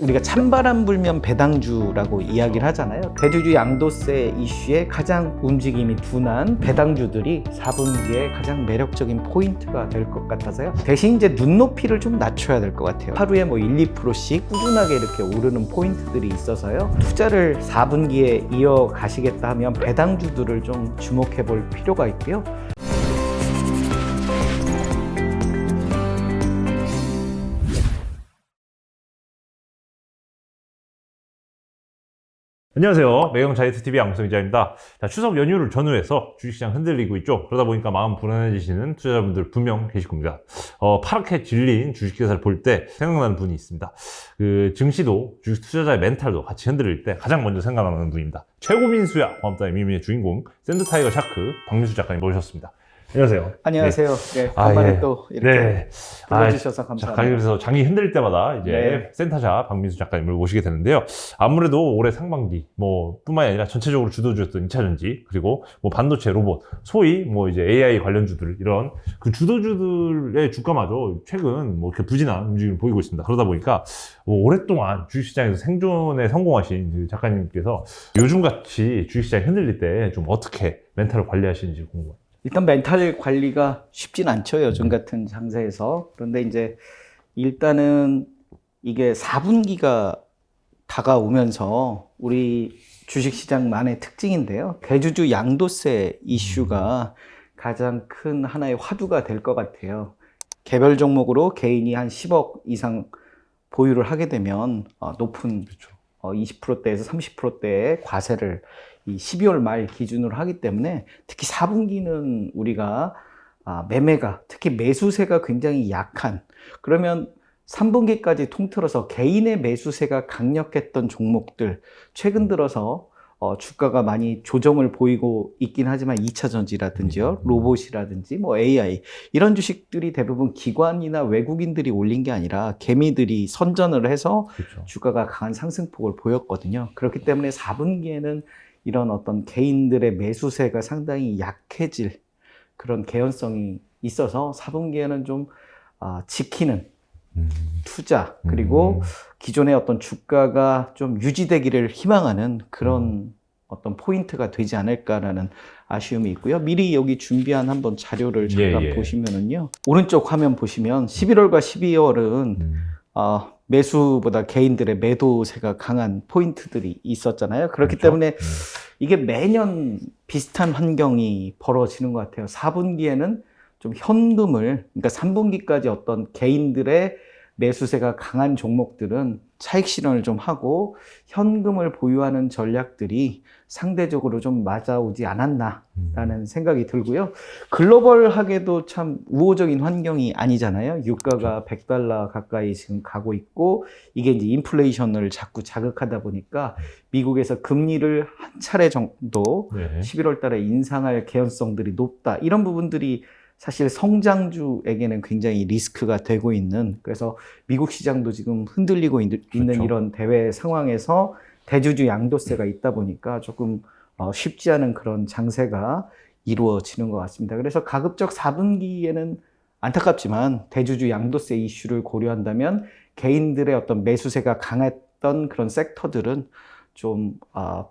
우리가 찬바람 불면 배당주라고 이야기를 하잖아요. 대주주 양도세 이슈에 가장 움직임이 둔한 배당주들이 4분기에 가장 매력적인 포인트가 될 것 같아서요. 대신 이제 눈높이를 좀 낮춰야 될 것 같아요. 하루에 뭐 1, 2%씩 꾸준하게 이렇게 오르는 포인트들이 있어서요. 투자를 4분기에 이어가시겠다 하면 배당주들을 좀 주목해 볼 필요가 있고요. 안녕하세요. 매경 자이트 TV 양성 기자입니다. 자, 추석 연휴를 전후해서 주식시장 흔들리고 있죠. 그러다 보니까 마음 불안해지시는 투자자분들 분명 계실 겁니다. 어, 파랗게 질린 주식 기사를 볼 때 생각나는 분이 있습니다. 그 증시도 주식 투자자의 멘탈도 같이 흔들릴 때 가장 먼저 생각나는 분입니다. 최고 민수야 고맙다의 미미의 주인공 샌드 타이거 샤크 박민수 작가님 모셨습니다. 안녕하세요. 안녕하세요. 네, 아, 간만에 예. 또 이렇게 네. 불러주셔서 자, 감사합니다. 그래서 장이 흔들릴 때마다 이제 네. 센터자 박민수 작가님을 모시게 되는데요. 아무래도 올해 상반기 뭐 뿐만이 아니라 전체적으로 주도주였던 2차전지 그리고 뭐 반도체 로봇 소위 뭐 이제 AI 관련주들 이런 그 주도주들의 주가마저 최근 뭐 이렇게 부진한 움직임을 보이고 있습니다. 그러다 보니까 뭐 오랫동안 주식시장에서 생존에 성공하신 그 작가님께서 요즘같이 주식시장이 흔들릴 때 좀 어떻게 멘탈을 관리하시는지 궁금해요. 일단 멘탈 관리가 쉽진 않죠. 요즘 같은 장세에서. 그런데 이제 일단은 이게 4분기가 다가오면서 우리 주식시장만의 특징인데요. 대주주 양도세 이슈가 가장 큰 하나의 화두가 될 것 같아요. 개별 종목으로 개인이 한 10억 이상 보유를 하게 되면 어, 높은 그렇죠. 어, 20%대에서 30%대의 과세를 이 12월 말 기준으로 하기 때문에 특히 4분기는 우리가 아, 매매가 특히 매수세가 굉장히 약한 그러면 3분기까지 통틀어서 개인의 매수세가 강력했던 종목들 최근 들어서 어, 주가가 많이 조정을 보이고 있긴 하지만 2차 전지라든지요, 로봇이라든지 뭐 AI 이런 주식들이 대부분 기관이나 외국인들이 올린 게 아니라 개미들이 선전을 해서 그렇죠. 주가가 강한 상승폭을 보였거든요. 그렇기 때문에 4분기에는 이런 어떤 개인들의 매수세가 상당히 약해질 그런 개연성이 있어서 4분기에는 좀 아, 지키는 음. 투자 그리고 음. 기존의 어떤 주가가 좀 유지되기를 희망하는 그런 음. 어떤 포인트가 되지 않을까라는 아쉬움이 있고요. 미리 여기 준비한 한번 자료를 예, 잠깐 예. 보시면은요. 오른쪽 화면 보시면 11월과 12월은 음. 아, 매수보다 개인들의 매도세가 강한 포인트들이 있었잖아요. 그렇기 그렇죠. 때문에 음. 이게 매년 비슷한 환경이 벌어지는 것 같아요. 4분기에는 좀 현금을, 그러니까 3분기까지 어떤 개인들의 매수세가 강한 종목들은 차익 실현을 좀 하고 현금을 보유하는 전략들이 상대적으로 좀 맞아오지 않았나라는 음. 생각이 들고요. 글로벌하게도 참 우호적인 환경이 아니잖아요. 유가가 100달러 가까이 지금 가고 있고 이게 이제 인플레이션을 자꾸 자극하다 보니까 미국에서 금리를 한 차례 정도 네. 11월 달에 인상할 개연성들이 높다. 이런 부분들이 사실 성장주에게는 굉장히 리스크가 되고 있는 그래서 미국 시장도 지금 흔들리고 있- 있는 그렇죠. 이런 대외 상황에서 대주주 양도세가 있다 보니까 조금 어, 쉽지 않은 그런 장세가 이루어지는 것 같습니다. 그래서 가급적 4분기에는 안타깝지만 대주주 양도세 이슈를 고려한다면 개인들의 어떤 매수세가 강했던 그런 섹터들은 좀 아,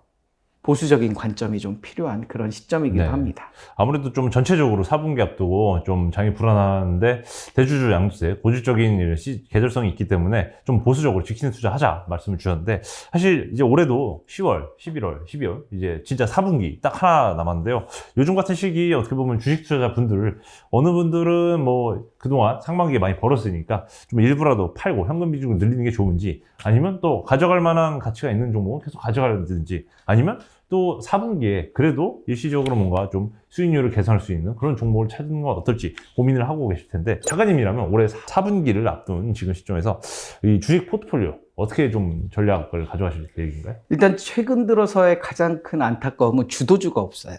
보수적인 관점이 좀 필요한 그런 시점이기도 네. 합니다. 아무래도 좀 전체적으로 4분기 앞두고 좀 장이 불안한데 대주주 양도세 고질적인 시- 계절성이 있기 때문에 좀 보수적으로 지키는 투자하자 말씀을 주셨는데 사실 이제 올해도 10월, 11월, 12월 이제 진짜 4분기 딱 하나 남았는데요. 요즘 같은 시기 어떻게 보면 주식 투자자 분들 어느 분들은 뭐 그동안 상반기에 많이 벌었으니까 좀 일부라도 팔고 현금 비중을 늘리는 게 좋은지 아니면 또 가져갈 만한 가치가 있는 종목은 계속 가져가든지 아니면 또 4분기에 그래도 일시적으로 뭔가 좀 수익률을 개선할 수 있는 그런 종목을 찾는 건 어떨지 고민을 하고 계실 텐데 작가님이라면 올해 4분기를 앞둔 지금 시점에서 이 주식 포트폴리오 어떻게 좀 전략을 가져가실 계획인가요? 일단 최근 들어서의 가장 큰 안타까움은 주도주가 없어요.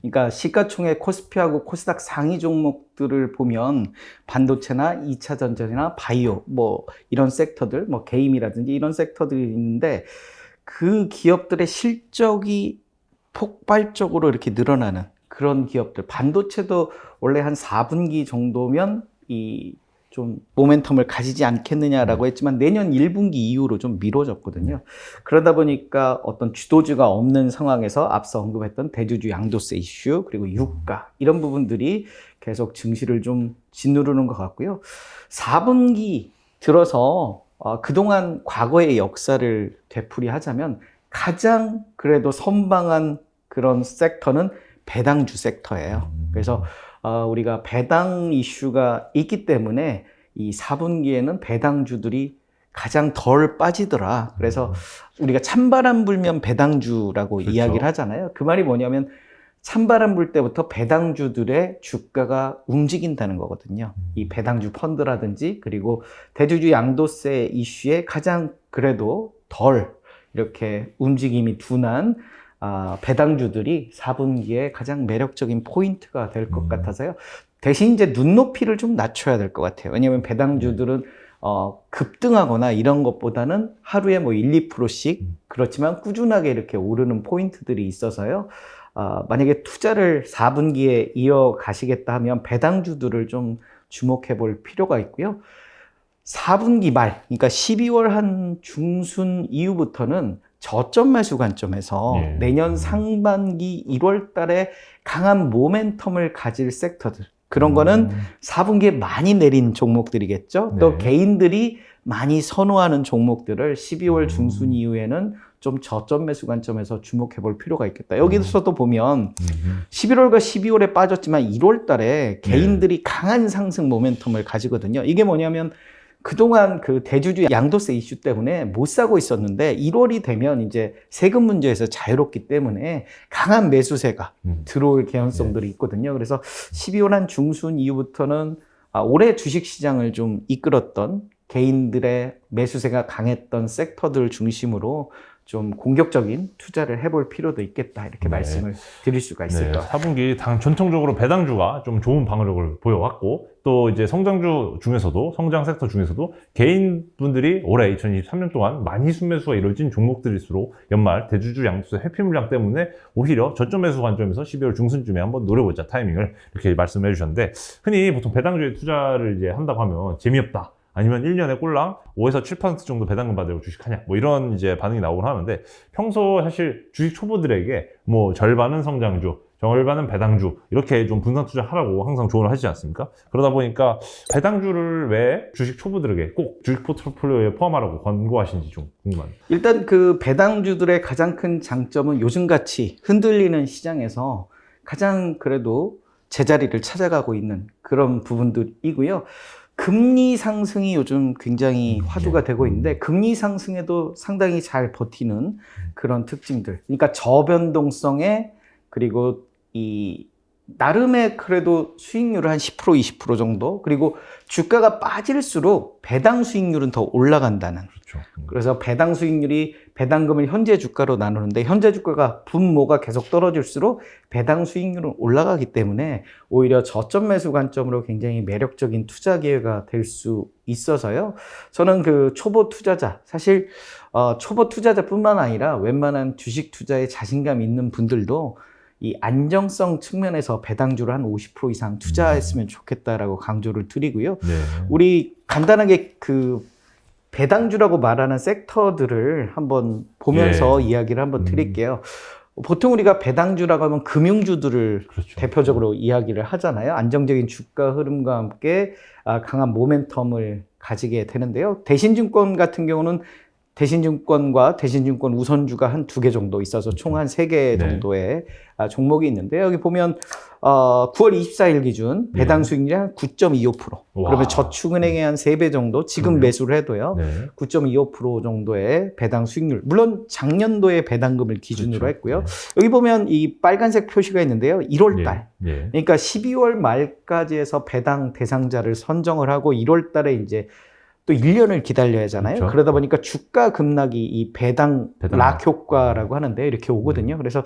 그러니까 시가총액 코스피하고 코스닥 상위 종목들을 보면 반도체나 2차 전전이나 바이오 뭐 이런 섹터들 뭐 게임이라든지 이런 섹터들이 있는데 그 기업들의 실적이 폭발적으로 이렇게 늘어나는 그런 기업들 반도체도 원래 한 4분기 정도면 이 좀 모멘텀을 가지지 않겠느냐라고 했지만 내년 1분기 이후로 좀 미뤄졌거든요. 그러다 보니까 어떤 주도주가 없는 상황에서 앞서 언급했던 대주주 양도세 이슈 그리고 유가 이런 부분들이 계속 증시를 좀 짓누르는 것 같고요. 4분기 들어서 어, 그동안 과거의 역사를 되풀이하자면 가장 그래도 선방한 그런 섹터는 배당주 섹터예요. 그래서 어, 우리가 배당 이슈가 있기 때문에 이 4분기에는 배당주들이 가장 덜 빠지더라. 그래서 우리가 찬바람 불면 배당주라고 그렇죠. 이야기를 하잖아요. 그 말이 뭐냐면 찬바람 불 때부터 배당주들의 주가가 움직인다는 거거든요. 이 배당주 펀드라든지 그리고 대주주 양도세 이슈에 가장 그래도 덜 이렇게 움직임이 둔한 아, 배당주들이 4분기에 가장 매력적인 포인트가 될것 음. 같아서요. 대신 이제 눈높이를 좀 낮춰야 될 것 같아요. 왜냐하면 배당주들은 어, 급등하거나 이런 것보다는 하루에 뭐 1, 2%씩 음. 그렇지만 꾸준하게 이렇게 오르는 포인트들이 있어서요. 아, 만약에 투자를 4분기에 이어가시겠다 하면 배당주들을 좀 주목해 볼 필요가 있고요. 4분기 말, 그러니까 12월 한 중순 이후부터는 저점 매수 관점에서 예. 내년 상반기 1월 달에 강한 모멘텀을 가질 섹터들. 그런 거는 음. 4분기에 많이 내린 종목들이겠죠. 또 네. 개인들이 많이 선호하는 종목들을 12월 음. 중순 이후에는 좀 저점 매수 관점에서 주목해 볼 필요가 있겠다. 여기서도 보면 음. 11월과 12월에 빠졌지만 1월 달에 네. 개인들이 강한 상승 모멘텀을 가지거든요. 이게 뭐냐면 그동안 그 대주주 양도세 이슈 때문에 못 사고 있었는데 1월이 되면 이제 세금 문제에서 자유롭기 때문에 강한 매수세가 음. 들어올 개연성들이 있거든요. 그래서 12월 한 중순 이후부터는 아, 올해 주식 시장을 좀 이끌었던 개인들의 매수세가 강했던 섹터들 중심으로 좀 공격적인 투자를 해볼 필요도 있겠다 이렇게 네. 말씀을 드릴 수가 있을 네, 것 같아요. 4분기 당 전통적으로 배당주가 좀 좋은 방어력을 보여왔고 또 이제 성장주 중에서도 성장 섹터 중에서도 개인분들이 올해 2023년 동안 많이 순매수가 이루어진 종목들일수록 연말 대주주 양도세 회피 물량 때문에 오히려 저점 매수 관점에서 12월 중순쯤에 한번 노려보자 타이밍을 이렇게 말씀해 주셨는데 흔히 보통 배당주에 투자를 이제 한다고 하면 재미없다. 아니면 1년에 꼴랑 5에서 7% 정도 배당금 받으려고 주식하냐 뭐 이런 이제 반응이 나오곤 하는데 평소 사실 주식 초보들에게 뭐 절반은 성장주 절반은 배당주 이렇게 좀 분산 투자하라고 항상 조언을 하시지 않습니까? 그러다 보니까 배당주를 왜 주식 초보들에게 꼭 주식 포트폴리오에 포함하라고 권고하시는지 좀 궁금합니다. 일단 그 배당주들의 가장 큰 장점은 요즘같이 흔들리는 시장에서 가장 그래도 제자리를 찾아가고 있는 그런 부분들이고요. 금리 상승이 요즘 굉장히 음, 화두가 예. 되고 있는데 금리 상승에도 상당히 잘 버티는 그런 특징들. 그러니까 저변동성에 그리고 이 나름의 그래도 수익률을 한 10% 20% 정도 그리고 주가가 빠질수록 배당 수익률은 더 올라간다는 그렇죠. 음. 그래서 배당 수익률이 배당금을 현재 주가로 나누는데 현재 주가가 분모가 계속 떨어질수록 배당 수익률은 올라가기 때문에 오히려 저점 매수 관점으로 굉장히 매력적인 투자 기회가 될 수 있어서요. 저는 그 초보 투자자 사실 어, 초보 투자자뿐만 아니라 웬만한 주식 투자에 자신감 있는 분들도 이 안정성 측면에서 배당주를 한 50% 이상 투자했으면 좋겠다라고 강조를 드리고요. 네. 우리 간단하게 그 배당주라고 말하는 섹터들을 한번 보면서 이야기를 한번 음. 드릴게요. 보통 우리가 배당주라고 하면 금융주들을 그렇죠. 대표적으로 이야기를 하잖아요. 안정적인 주가 흐름과 함께 아, 강한 모멘텀을 가지게 되는데요. 대신증권 같은 경우는 대신증권과 대신증권 우선주가 한 두 개 정도 있어서 총 한 세개 네. 정도의 아, 종목이 있는데 여기 보면 어, 9월 24일 기준 배당 네. 수익률이 한 9.25%. 와. 그러면 저축은행의 한 세 배 정도 지금 그러네요. 매수를 해도요. 네. 9.25% 정도의 배당 수익률. 물론 작년도의 배당금을 기준으로 그렇죠. 했고요. 여기 보면 이 빨간색 표시가 있는데요. 1월 달. 예. 예. 그러니까 12월 말까지 해서 배당 대상자를 선정을 하고 1월 달에 이제 또 1년을 기다려야 하잖아요. 그렇죠. 그러다 보니까 주가 급락이 이 배당 배당. 락 효과라고 하는데 이렇게 오거든요. 그래서 아,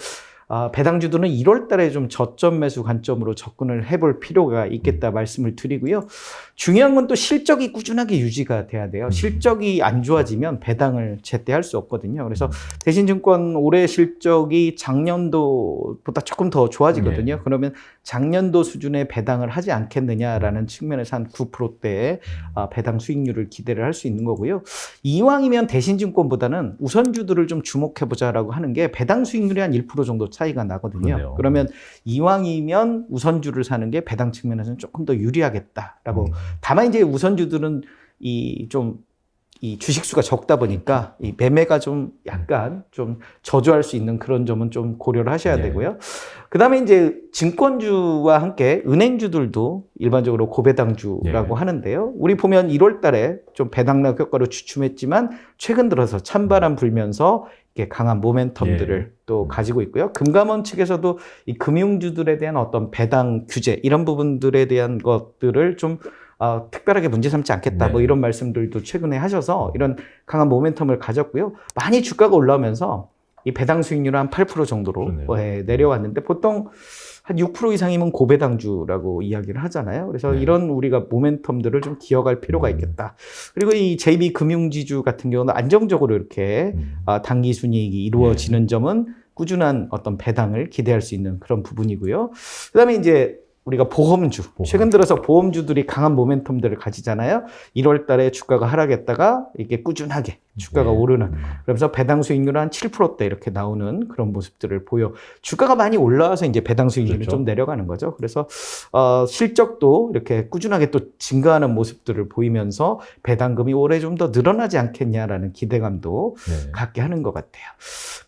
배당주들은 1월 달에 좀 저점 매수 관점으로 접근을 해볼 필요가 있겠다 말씀을 드리고요. 중요한 건 또 실적이 꾸준하게 유지가 돼야 돼요. 실적이 안 좋아지면 배당을 제때 할 수 없거든요. 그래서 대신증권 올해 실적이 작년도보다 조금 더 좋아지거든요. 네. 그러면 작년도 수준의 배당을 하지 않겠느냐라는 측면에서 한 9%대의 아, 배당 수익률을 기대를 할 수 있는 거고요. 이왕이면 대신증권보다는 우선주들을 좀 주목해보자라고 하는 게 배당 수익률이 한 1% 정도 차이 가 나거든요. 그러네요. 그러면 이왕이면 우선주를 사는 게 배당 측면에서는 조금 더 유리하겠다라고. 음. 다만 이제 우선주들은 이 좀 이 주식수가 적다 보니까 이 매매가 좀 약간 좀 저조할 수 있는 그런 점은 좀 고려를 하셔야 네. 되고요. 그 다음에 이제 증권주와 함께 은행주들도 일반적으로 고배당주라고 예. 하는데요. 우리 보면 1월 달에 좀 배당락 효과로 주춤했지만 최근 들어서 찬바람 불면서 이렇게 강한 모멘텀들을 예. 또 가지고 있고요. 금감원 측에서도 이 금융주들에 대한 어떤 배당 규제 이런 부분들에 대한 것들을 좀 어, 특별하게 문제 삼지 않겠다. 네. 뭐 이런 말씀들도 최근에 하셔서 이런 강한 모멘텀을 가졌고요. 많이 주가가 올라오면서 이 배당 수익률은 한8% 정도로. 예, 내려왔는데 보통 한 6% 이상이면 고배당주라고 이야기를 하잖아요. 그래서 네. 이런 우리가 모멘텀들을 좀 기억할 필요가 음. 있겠다. 그리고 이 JB 금융지주 같은 경우는 안정적으로 이렇게 음. 아, 단기 순이익이 이루어지는 점은 꾸준한 어떤 배당을 기대할 수 있는 그런 부분이고요. 그다음에 이제 우리가 보험주, 보험. 최근 들어서 보험주들이 강한 모멘텀들을 가지잖아요. 1월 달에 주가가 하락했다가 이게 꾸준하게 주가가 네. 오르는 음. 그러면서 배당 수익률은 한 7%대 이렇게 나오는 그런 모습들을 보여. 주가가 많이 올라와서 이제 배당 수익률이 그렇죠. 좀 내려가는 거죠. 그래서 어, 실적도 이렇게 꾸준하게 또 증가하는 모습들을 보이면서 배당금이 올해 좀 더 늘어나지 않겠냐라는 기대감도 네. 갖게 하는 것 같아요.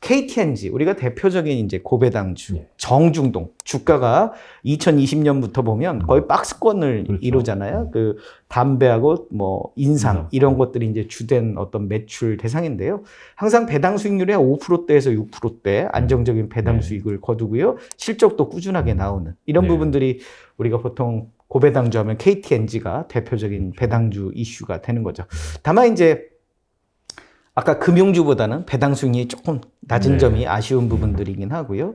KTNG 우리가 대표적인 이제 고배당주 예. 정중동 주가가 2020년부터 보면 거의 박스권을 그렇죠. 이루잖아요. 그 담배하고 뭐 인상 인상. 이런 것들이 이제 주된 어떤 매출 대상인데요. 항상 배당 수익률이 한 5%대에서 6%대 안정적인 배당 네. 수익을 거두고요. 실적도 꾸준하게 나오는 이런 네. 부분들이 우리가 보통 고배당주 하면 KTNG가 대표적인 배당주 이슈가 되는 거죠. 다만 이제 아까 금융주보다는 배당 수익률이 조금 낮은 네. 점이 아쉬운 부분들이긴 하고요.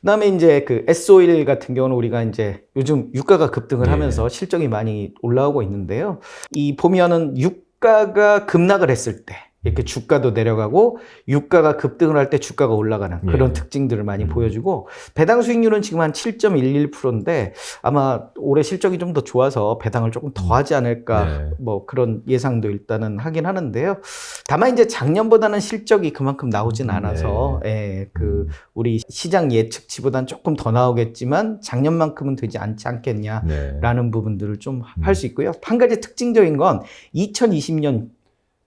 그다음에 이제 그 S-오일 같은 경우는 우리가 이제 요즘 유가가 급등을 네. 하면서 실적이 많이 올라오고 있는데요. 이 보면은 유가가 급락을 했을 때 이렇게 주가도 내려가고 유가가 급등을 할 때 주가가 올라가는 그런 예. 특징들을 많이 음. 보여주고 배당 수익률은 지금 한 7.11%인데 아마 올해 실적이 좀 더 좋아서 배당을 조금 더 하지 않을까 네. 뭐 그런 예상도 일단은 하긴 하는데요. 다만 이제 작년보다는 실적이 그만큼 나오진 않아서 예, 그 우리 시장 예측치보다는 조금 더 나오겠지만 작년만큼은 되지 않지 않겠냐. 네. 라는 부분들을 좀 음. 할수 있고요. 한 가지 특징적인 건 2020년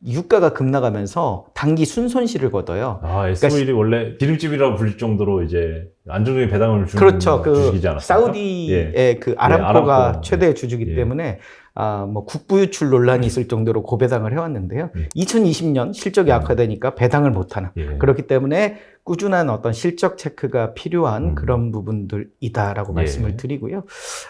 유가가 급락하면서 단기 순손실을 거둬요. 아, S-오일이 원래 기름집이라고 불릴 정도로 이제 안정적인 배당을 주는 그렇죠. 그 주식이지 않았어요? 사우디의 그 아람코가 아람코. 최대 주주기 예. 때문에 아, 뭐 국부 유출 논란이 있을 정도로 고배당을 해왔는데요. 예. 2020년 실적이 음. 악화되니까 배당을 못하는 예. 그렇기 때문에 꾸준한 어떤 실적 체크가 필요한 음. 그런 부분들이다라고 예. 말씀을 드리고요.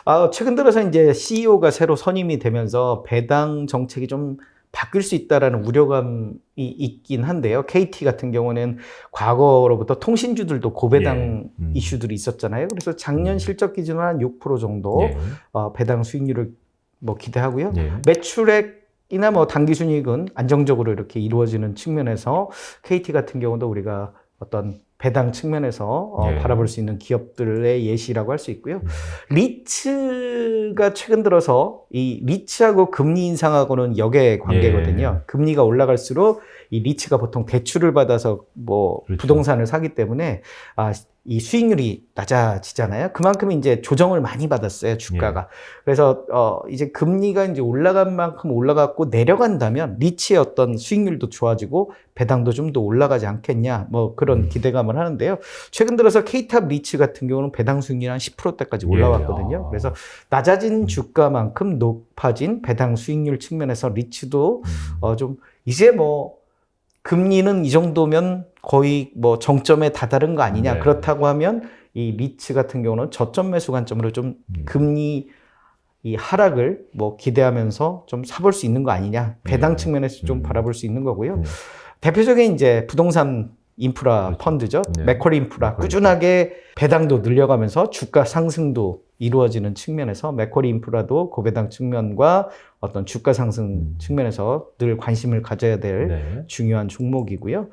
아, 최근 들어서 이제 CEO가 새로 선임이 되면서 배당 정책이 좀 바뀔 수 있다라는 우려감이 있긴 한데요. KT 같은 경우는 과거로부터 통신주들도 고배당 예. 음. 이슈들이 있었잖아요. 그래서 작년 음. 실적 기준으로 한 6% 정도 예. 어, 배당 수익률을 뭐 기대하고요. 예. 매출액이나 뭐 단기 순이익은 안정적으로 이렇게 이루어지는 측면에서 KT 같은 경우도 우리가 어떤 배당 측면에서 어, 예. 바라볼 수 있는 기업들의 예시라고 할 수 있고요. 리츠가 최근 들어서 이 리츠하고 금리 인상하고는 역의 관계거든요. 예. 금리가 올라갈수록 이 리츠가 보통 대출을 받아서 뭐 그렇죠. 부동산을 사기 때문에 아, 이 수익률이 낮아지잖아요. 그만큼 이제 조정을 많이 받았어요, 주가가. 그래서 어 이제 금리가 이제 올라간 만큼 올라갔고 내려간다면 리츠의 어떤 수익률도 좋아지고 배당도 좀 더 올라가지 않겠냐. 뭐 그런 음. 기대감을 하는데요. 최근 들어서 K탑 리츠 같은 경우는 배당 수익률 한 10%대까지 예. 올라왔거든요. 아. 그래서 낮아진 주가만큼 높아진 배당 수익률 측면에서 리츠도 음. 어좀 이제 뭐 금리는 이 정도면 거의 뭐 정점에 다다른 거 아니냐. 네. 그렇다고 하면 이 리츠 같은 경우는 저점 매수 관점으로 좀 음. 금리 이 하락을 뭐 기대하면서 좀 사볼 수 있는 거 아니냐. 배당 네. 측면에서 좀 음. 바라볼 수 있는 거고요. 음. 대표적인 이제 부동산 인프라 그렇죠. 펀드죠. 네. 맥쿼리 인프라 꾸준하게 배당도 늘려가면서 주가 상승도 이루어지는 측면에서 맥쿼리 인프라도 고배당 측면과 어떤 주가 상승 음. 측면에서 늘 관심을 가져야 될 네. 중요한 종목이고요.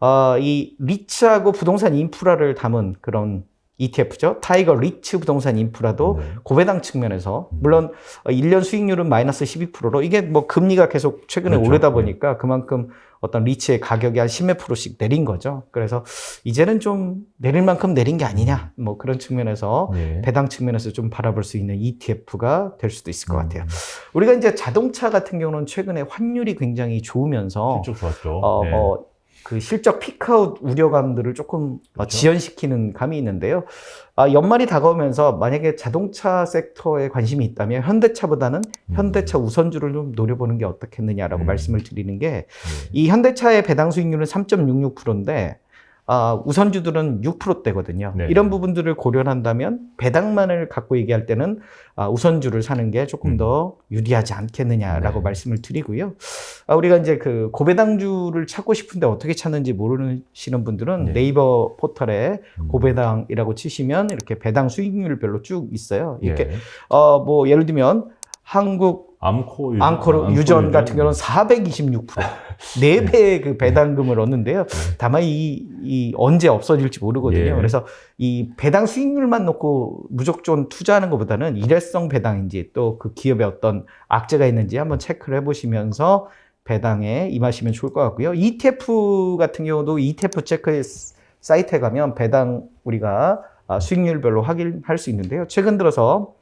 어, 이 리츠하고 부동산 인프라를 담은 그런 ETF죠. 타이거 리츠 부동산 인프라도 네. 고배당 측면에서 음. 물론 1년 수익률은 마이너스 12%로 이게 뭐 금리가 계속 최근에 그렇죠. 오르다 네. 보니까 그만큼 어떤 리츠의 가격이 한 10몇 프로씩 내린 거죠. 그래서 이제는 좀 내릴 만큼 내린 게 아니냐. 뭐 그런 측면에서 네. 배당 측면에서 좀 바라볼 수 있는 ETF가 될 수도 있을 것 음. 같아요. 우리가 이제 자동차 같은 경우는 최근에 환율이 굉장히 좋으면서. 어, 네. 어, 그 실적 피크아웃 우려감들을 조금 어, 그렇죠. 지연시키는 감이 있는데요. 아, 연말이 다가오면서 만약에 자동차 섹터에 관심이 있다면 현대차보다는 음. 현대차 우선주를 좀 노려보는 게 어떻겠느냐라고 음. 말씀을 드리는 게 네. 이 현대차의 배당 수익률은 3.66%인데 아, 우선주들은 6%대거든요. 네. 이런 부분들을 고려한다면 배당만을 갖고 얘기할 때는 아, 우선주를 사는 게 조금 음. 더 유리하지 않겠느냐라고 네. 말씀을 드리고요. 아, 우리가 이제 그 고배당주를 찾고 싶은데 어떻게 찾는지 모르시는 분들은 네. 네. 이버 포털에 음. 고배당이라고 치시면 이렇게 배당 수익률별로 쭉 있어요. 이렇게 네. 어, 뭐 예를 들면 한국 암코 유전, 앙코르 유전 같은 경우는 426%. 네 배의 그 배당금을 얻는데요. 다만 이, 이 언제 없어질지 모르거든요. 예. 그래서 이 배당 수익률만 놓고 무조건 투자하는 것보다는 일회성 배당인지 또 그 기업에 어떤 악재가 있는지 한번 체크를 해보시면서 배당에 임하시면 좋을 것 같고요. ETF 같은 경우도 ETF 체크 사이트에 가면 배당 우리가 아, 수익률별로 확인할 수 있는데요. 최근 들어서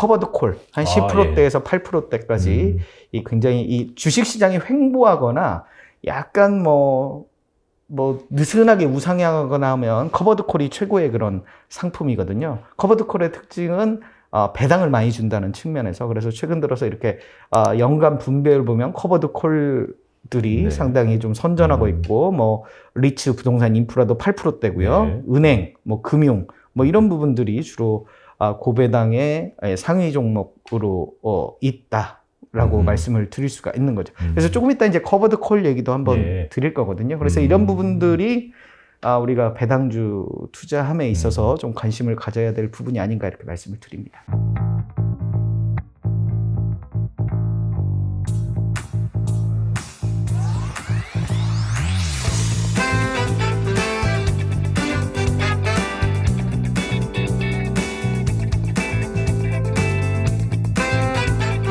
커버드 콜한 아, 10%대에서 8%대까지 음. 이 굉장히 이 주식 시장이 횡보하거나 약간 뭐, 뭐, 느슨하게 우상향하거나 하면 커버드 콜이 최고의 그런 상품이거든요. 커버드 콜의 특징은 어, 배당을 많이 준다는 측면에서 그래서 최근 들어서 이렇게 어, 연간 분배를 보면 커버드 콜들이 네. 상당히 좀 선전하고 음. 있고 뭐 리츠 부동산 인프라도 8%대고요. 네. 은행, 뭐 금융, 뭐 이런 부분들이 주로 아, 고배당의 예, 상위 종목으로 어, 있다라고 음. 말씀을 드릴 수가 있는 거죠. 음. 그래서 조금 이따 이제 커버드 콜 얘기도 한번 예. 드릴 거거든요. 그래서 음. 이런 부분들이 아, 우리가 배당주 투자함에 음. 있어서 좀 관심을 가져야 될 부분이 아닌가 이렇게 말씀을 드립니다.